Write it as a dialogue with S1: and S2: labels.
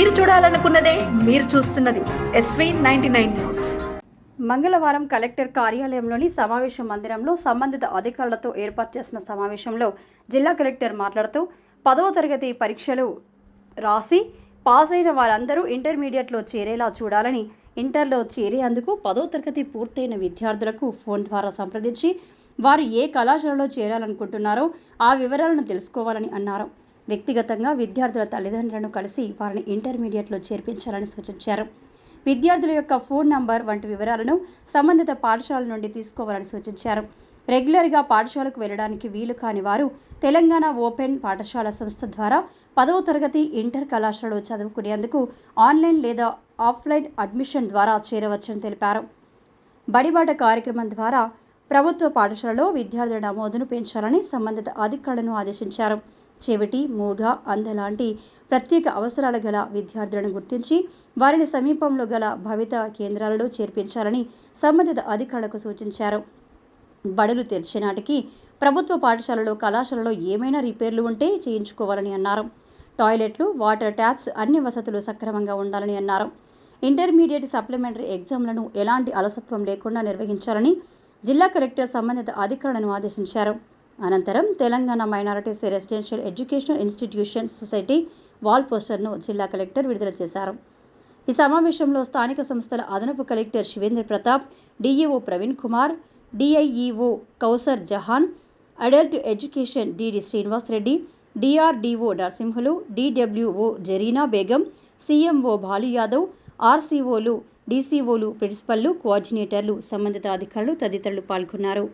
S1: మీరు చూడాలనుకున్నదే మీరు చూస్తున్నది ఎస్వీ నైన్టీ నైన్ న్యూస్
S2: మంగళవారం కలెక్టర్ కార్యాలయంలోని సమావేశ మందిరంలో సంబంధిత అధికారులతో ఏర్పాటు చేసిన సమావేశంలో జిల్లా కలెక్టర్ మాట్లాడుతూ పదవ తరగతి పరీక్షలు రాసి పాస్ అయిన వారందరూ ఇంటర్మీడియట్లో చేరేలా చూడాలని ఇంటర్లో చేరేందుకు పదో తరగతి పూర్తయిన విద్యార్థులకు ఫోన్ ద్వారా సంప్రదించి వారు ఏ కళాశాలలో చేరాలనుకుంటున్నారో ఆ వివరాలను తెలుసుకోవాలని అన్నారు. వ్యక్తిగతంగా విద్యార్థుల తల్లిదండ్రులను కలిసి వారిని ఇంటర్మీడియట్లో చేర్పించాలని సూచించారు. విద్యార్థుల యొక్క ఫోన్ నంబర్ వంటి వివరాలను సంబంధిత పాఠశాల నుండి తీసుకోవాలని సూచించారు. రెగ్యులర్గా పాఠశాలకు వెళ్ళడానికి వీలు కాని వారు తెలంగాణ ఓపెన్ పాఠశాల సంస్థ ద్వారా పదవ తరగతి ఇంటర్ కళాశాలలో చదువుకునేందుకు ఆన్లైన్ లేదా ఆఫ్లైన్ అడ్మిషన్ ద్వారా చేరవచ్చని తెలిపారు. బడిబాట కార్యక్రమం ద్వారా ప్రభుత్వ పాఠశాలలో విద్యార్థుల నమోదును పెంచాలని సంబంధిత అధికారులను ఆదేశించారు. చెవిటి మూగ అంధ లాంటి ప్రత్యేక అవసరాల గల విద్యార్థులను గుర్తించి వారిని సమీపంలో గల భవిత కేంద్రాలలో చేర్పించాలని సంబంధిత అధికారులకు సూచించారు. బడులు తెరిచే నాటికి ప్రభుత్వ పాఠశాలలో కళాశాలలో ఏమైనా రిపేర్లు ఉంటే చేయించుకోవాలని అన్నారు. టాయిలెట్లు వాటర్ ట్యాప్స్ అన్ని వసతులు సక్రమంగా ఉండాలని అన్నారు. ఇంటర్మీడియట్ సప్లిమెంటరీ ఎగ్జామ్లను ఎలాంటి అలసత్వం లేకుండా నిర్వహించాలని జిల్లా కలెక్టర్ సంబంధిత అధికారులను ఆదేశించారు. అనంతరం Telangana minorities residential educational institution society wall పోస్టర్ను జిల్లా కలెక్టర్ విడుదల చేశారు. ఈ సమావేశంలో స్థానిక సంస్థల అదనపు collector Shivendra Pratap DEO Praveen Kumar DIEO Kausar Jahan adult education DD Srinivas Reddy DRDO Narasimhulu DWO Zarina Begum CMO Balu Yadav ఆర్సీఓలు డీసీఓలు ప్రిన్సిపల్లు కోఆర్డినేటర్లు సంబంధిత అధికారులు తదితరులు పాల్గొన్నారు.